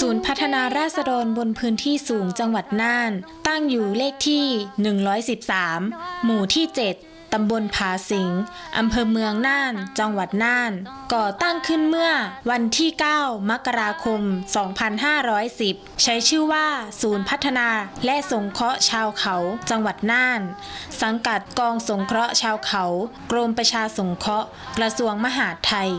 ศูนย์พัฒนาราษฎรบนพื้นที่สูงจังหวัดน่าน ตั้งอยู่เลขที่ 113 หมู่ที่ 7 ตำบลผาสิงอำเภอเมืองน่าน จังหวัดน่าน ก่อตั้งขึ้นเมื่อวันที่ 9 มกราคม 2510 ใช้ชื่อว่าศูนย์พัฒนาและสงเคราะห์ชาวเขา จังหวัดน่าน สังกัดกองสงเคราะห์ชาวเขา กรมประชาสงเคราะห์ กระทรวงมหาดไทย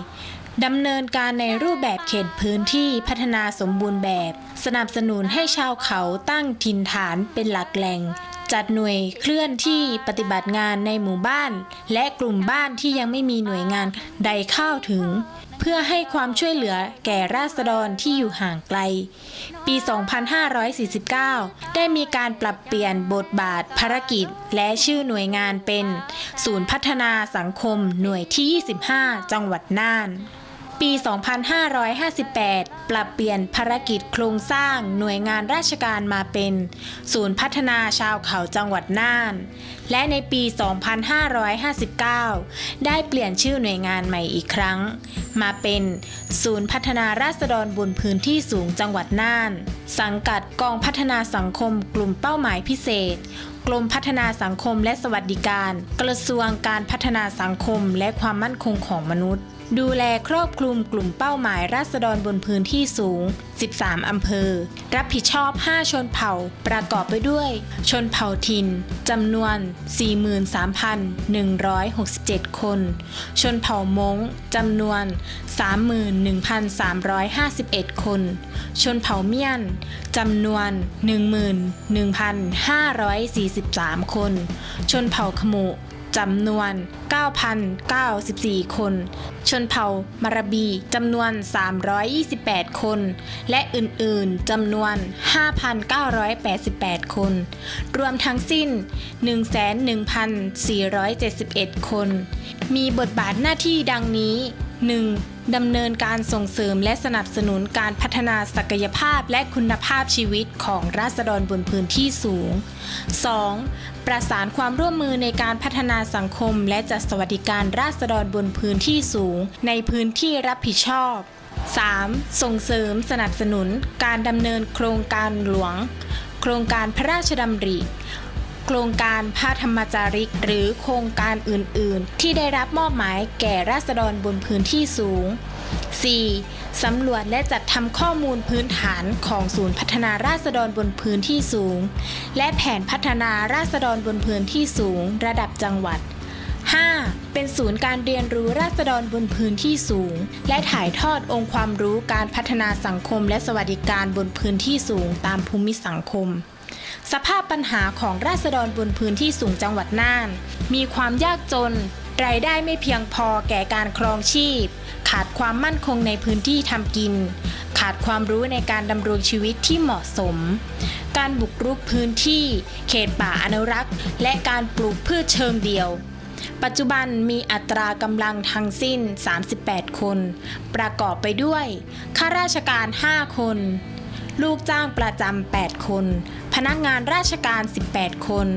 ดำเนินการในรูปแบบเขตพื้นที่พัฒนาสมบูรณ์แบบ สนับสนุนให้ชาวเขาตั้งถิ่นฐานเป็นหลักแหล่ง จัดหน่วยเคลื่อนที่ปฏิบัติงานในหมู่บ้าน และกลุ่มบ้านที่ยังไม่มีหน่วยงานใดเข้าถึง เพื่อให้ความช่วยเหลือแก่ราษฎรที่อยู่ห่างไกล ปี 2549 ได้มีการปรับเปลี่ยนบทบาทภารกิจ และชื่อหน่วยงานเป็น ศูนย์พัฒนาสังคมหน่วยที่ 25 จังหวัดน่าน ปี 2558 ปรับเปลี่ยนภารกิจโครงสร้างหน่วยงานราชการมาเป็น ศูนย์พัฒนาชาวเขาจังหวัดน่าน และในปี 2559 ได้เปลี่ยนชื่อหน่วยงานใหม่อีกครั้ง มาเป็น ศูนย์พัฒนาราษฎรบนพื้นที่สูงจังหวัดน่าน สังกัดกองพัฒนาสังคมกลุ่มเป้าหมายพิเศษ กรมพัฒนาสังคมและสวัสดิการ กระทรวงการพัฒนาสังคมและความมั่นคงของมนุษย์ ดูแลครอบคลุมกลุ่มเป้าหมายราษฎรบนพื้นที่สูง13 อำเภอ รับผิดชอบ 5 ชนเผ่า ประกอบไปด้วย ชนเผ่าถิ่นจำนวน 43,167 คน ชนเผ่ามง้งจำนวน 31,351 คน ชนเผ่าเมียนจำนวน 11,543 คน ชนเผ่าขมุ จำนวน 9,094 คน ชนเผ่ามาราบีจำนวน 328 คน และอื่นๆจำนวน 5,988 คน รวมทั้งสิ้น 11,471 คน มีบทบาทหน้าที่ดังนี้ 1. ดำเนินการส่งเสริมและสนับสนุนการพัฒนาศักยภาพและคุณภาพชีวิตของราษฎรบนพื้นที่สูง 2. ประสานความร่วมมือในการพัฒนาสังคม และจัดสวัสดิการราษฎรบนพื้นที่สูง ในพื้นที่รับผิดชอบ 3. ส่งเสริมสนับสนุนการดำเนินโครงการหลวง โครงการพระราชดำริ โครงการพระธรรมจาริก หรือโครงการอื่น ๆ ที่ได้รับมอบหมายแก่ราษฎรบนพื้นที่สูง 4. สำรวจและจัดทำข้อมูลพื้นฐานของศูนย์พัฒนาราษฎรบนพื้นที่สูง และแผนพัฒนาราษฎรบนพื้นที่สูง ระดับจังหวัด 5. เป็นศูนย์การเรียนรู้ราษฎรบนพื้นที่สูง และถ่ายทอดองค์ความรู้การพัฒนาสังคมและสวัสดิการบนพื้นที่สูงตามภูมิสังคม สภาพปัญหาของราษฎรบนพื้นที่สูงจังหวัดน่าน มีความยากจน รายได้ไม่เพียงพอแก่การครองชีพ ขาดความมั่นคงในพื้นที่ทำกิน ขาดความรู้ในการดำรงชีวิตที่เหมาะสม การบุกรุกพื้นที่ เขตป่าอนุรักษ์ และการปลูกพืชเชิงเดียวปัจจุบันมีอัตรากำลังทั้งสิ้น 38 คน ประกอบไปด้วย ข้าราชการ 5 คน ลูกจ้างประจำ 8 คน พนักงานราชการ 18 คน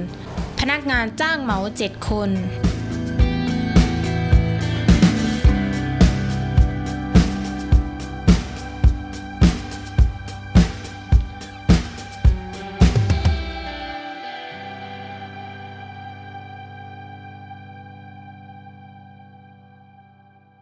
พนักงานจ้างเหมา 7 คน